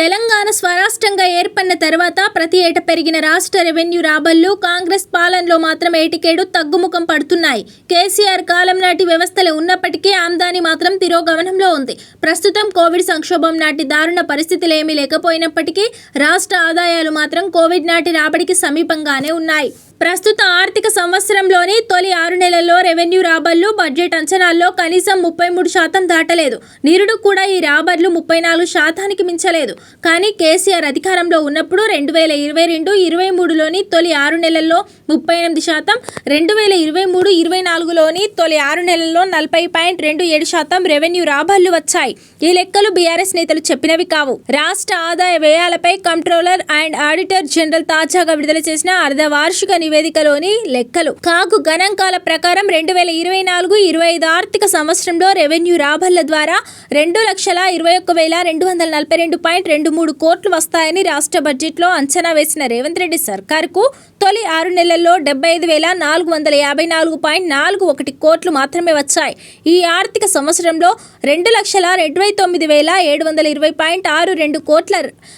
తెలంగాణ స్వరాష్ట్రంగా ఏర్పడిన తర్వాత ప్రతి ఏట పెరిగిన రాష్ట్ర రెవెన్యూ రాబళ్ళు కాంగ్రెస్ పాలనలో మాత్రం ఏటికేడు తగ్గుముఖం పడుతున్నాయి. కేసీఆర్ కాలం నాటి వ్యవస్థలు ఉన్నప్పటికీ ఆమ్దాని మాత్రం తిరోగమనంలో ఉంది. ప్రస్తుతం కోవిడ్ సంక్షోభం నాటి దారుణ పరిస్థితులు ఏమీ లేకపోయినప్పటికీ రాష్ట్ర ఆదాయాలు మాత్రం కోవిడ్ నాటి రాబడికి సమీపంగానే ఉన్నాయి. ప్రస్తుత ఆర్థిక సంవత్సరంలోని తొలి ఆరు నెలల్లో రెవెన్యూ రాబర్లు బడ్జెట్ అంచనాల్లో కనీసం ముప్పై మూడు శాతం దాటలేదు. నిరుడు కూడా ఈ రాబడులు ముప్పై నాలుగు శాతానికి మించలేదు. కానీ కేసీఆర్ అధికారంలో ఉన్నప్పుడు రెండు వేల ఇరవై రెండు ఇరవై మూడులోని తొలి ఆరు నెలల్లో ముప్పై ఎనిమిది శాతం రెండు వేల ఇరవై మూడు ఇరవై నాలుగులోని తొలి ఆరు నెలల్లో నలభై పాయింట్ రెండు ఏడు శాతం రెవెన్యూ రాబర్లు వచ్చాయి. ఈ లెక్కలు బీఆర్ఎస్ నేతలు చెప్పినవి కావు. రాష్ట్ర ఆదాయ వ్యయాలపై కంట్రోలర్ అండ్ ఆడిటర్ జనరల్ తాజాగా విడుదల చేసిన అర్ధవార్షిక నివేదికలోని లెక్కలు. కాగు గణాంకాల ప్రకారం రెండు వేల ఇరవై నాలుగు ఇరవై ఐదు ఆర్థిక సంవత్సరంలో రెవెన్యూ రాబళ్ళ ద్వారా రెండు లక్షల ఇరవై ఒక్క వేల రెండు వందల నలభై రెండు పాయింట్ రెండు మూడు కోట్లు వస్తాయని రాష్ట్ర బడ్జెట్లో అంచనా వేసిన రేవంత్ రెడ్డి సర్కార్కు తొలి ఆరు నెలల్లో డెబ్బై ఐదు వేల నాలుగు వందల యాభై నాలుగు పాయింట్ నాలుగు ఒకటి కోట్లు మాత్రమే వచ్చాయి. ఈ ఆర్థిక సంవత్సరంలో రెండు లక్షల ఇరవై తొమ్మిది వేల ఏడు వందల ఇరవై పాయింట్ ఆరు రెండు కోట్ల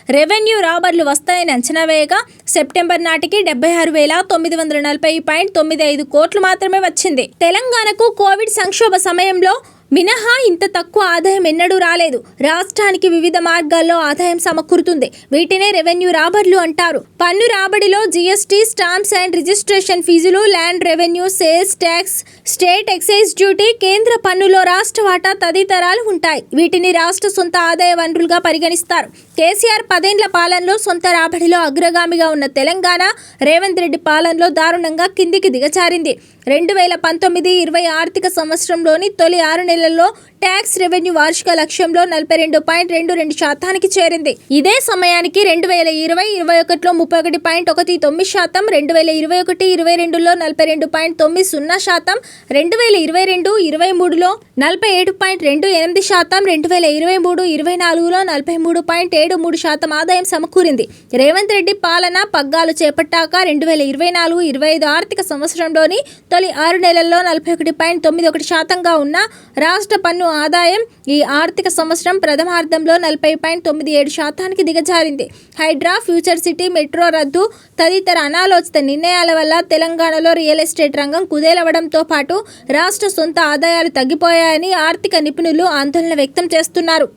రెవెన్యూ రాబర్లు వస్తాయని అంచనా వేయగా సెప్టెంబర్ నాటికి డెబ్బై ఆరు వేల తొమ్మిది వందల నలభై పాయింట్ తొమ్మిది ఐదు కోట్లు మాత్రమే వచ్చింది. తెలంగాణకు కోవిడ్ సంక్షోభ సమయంలో మినహా ఇంత తక్కువ ఆదాయం ఎన్నడూ రాలేదు. రాష్ట్రానికి వివిధ మార్గాల్లో ఆదాయం సమకూరుతుంది. వీటినే రెవెన్యూ రాబడులు అంటారు. పన్ను రాబడిలో జీఎస్టీ స్టాంప్స్ అండ్ రిజిస్ట్రేషన్ ఫీజులు land revenue sales tax state excise duty కేంద్ర పన్నులో రాష్ట్ర వాటా తదితరాలు ఉంటాయి. వీటిని రాష్ట్ర సొంత ఆదాయ వనరులుగా పరిగణిస్తారు. కేసీఆర్ పదేండ్ల పాలనలో సొంత రాబడిలో అగ్రగామిగా ఉన్న తెలంగాణ రేవంత్ రెడ్డి పాలనలో దారుణంగా కిందికి దిగచారింది రెండు వేల పంతొమ్మిది ఇరవై ఆర్థిక సంవత్సరంలోని తొలి ఆరు నెలల్లో ట్యాక్స్ రెవెన్యూ వార్షిక లక్ష్యంలో నలభై రెండు పాయింట్ రెండు రెండు శాతానికి చేరింది. ఇదే సమయానికి రెండు వేల ఇరవై ఇరవై ఒకటిలో ముప్పై ఒకటి పాయింట్ ఒకటి తొమ్మిది శాతం రెండు వేల ఇరవై ఒకటి ఇరవై రెండులో నలభై రెండు పాయింట్ తొమ్మిది సున్నా శాతం రెండు వేల ఇరవై రెండు ఇరవై మూడులో నలభై ఏడు పాయింట్ రెండు ఎనిమిది శాతం రెండు వేల ఇరవై మూడు ఇరవై నాలుగులో నలభై మూడు పాయింట్ ఏడు మూడు శాతం ఆదాయం సమకూరింది. రేవంత్ రెడ్డి పాలన పగ్గాలు చేపట్టాక రెండు వేల ఇరవై నాలుగు ఇరవై ఐదు ఆర్థిక సంవత్సరంలోని తొలి ఆరు నెలల్లో నలభై ఒకటి పాయింట్ తొమ్మిది ఒకటి శాతంగా ఉన్న రాష్ట్ర పన్ను ఆదాయం ఈ ఆర్థిక సంవత్సరం ప్రథమార్థంలో నలభై పాయింట్ తొమ్మిది ఏడు శాతానికి దిగజారింది. హైడ్రా ఫ్యూచర్ సిటీ మెట్రో రద్దు తదితర అనాలోచిత నిర్ణయాల వల్ల తెలంగాణలో రియల్ ఎస్టేట్ రంగం కుదేలవడంతో పాటు రాష్ట్ర సొంత ఆదాయాలు తగ్గిపోయాయని ఆర్థిక నిపుణులు ఆందోళన వ్యక్తం చేస్తున్నారు.